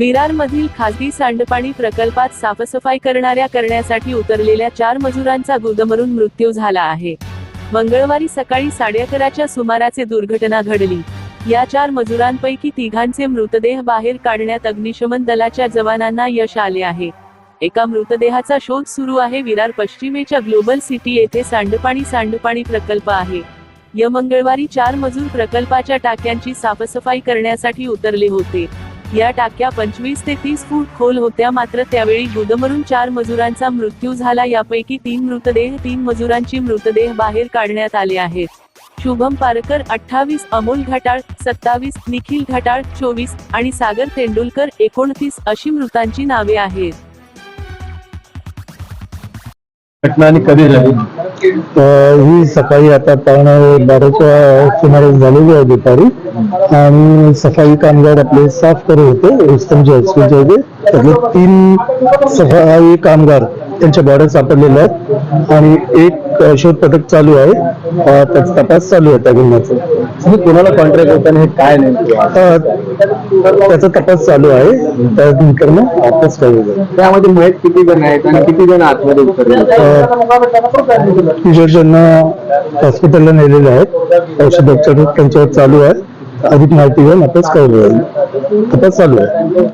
विरारमधील खासगी सांडपाणी प्रकल्पात साफसफाई करणाऱ्या करण्यासाठी उतरलेल्या चार मजुरांचा गुदमरून मृत्यू झाला आहे. मंगळवारी सकाळी साडे अकराच्या सुमाराचे दुर्घटना घडली. या चार मजुरांपैकी तिघांचे मृतदेह बाहेर काढण्यात अग्निशमन दलाच्या जवानांना यश आले आहे. एका मृतदेहाचा शोध सुरू आहे. विरार पश्चिमेच्या ग्लोबल सिटी येथे सांडपाणी सांडपाणी प्रकल्प आहे. या मंगळवारी चार मजूर प्रकल्पाच्या टाक्यांची साफसफाई करण्यासाठी उतरले होते. या टाक्या पंचवीस ते तीस फूट खोल होत्या. मात्र त्यावेळी गुदमरून चार मजुरांचा मृत्यू झाला. यापैकी तीन मृतदेह तीन मजुरांची मृतदेह बाहेर काढण्यात आले आहेत. शुभम पारकर अठ्ठावीस अमोल घाटाळ सत्तावीस निखिल घाटाळ चोवीस आणि सागर तेंडुलकर एकोणतीस अशी मृतांची नावे आहेत. घटना आणि कधी झाली ही सकाळी आता पावणे बाराच्या सुमारास झालेली आहे दुपारी. आणि सफाई कामगार आपले साफ करत होते रुस्तमच्या हॉस्पिटलच्या इथे त्यातले तीन सफाई कामगार त्यांच्या बॉड्या सापडलेल्या आहेत. आणि एक अ, शोधपथक चालू आहे. त्याचा तपास चालू आहे त्या गुन्ह्याचा. तुम्ही कोणाला कॉन्ट्रॅक्ट होता हे काय अ, त्याचा तपास चालू आहे. त्यानंतर मग आताच कळू त्यामध्ये माहीत किती जण आहेत आणि किती जण आतमध्ये उतरले किशोर ज्यांना हॉस्पिटलला नेलेले आहेत. औषधोपचार त्यांच्यावर चालू आहे. अधिक माहिती घेऊन आताच कळू तपास चालू आहे.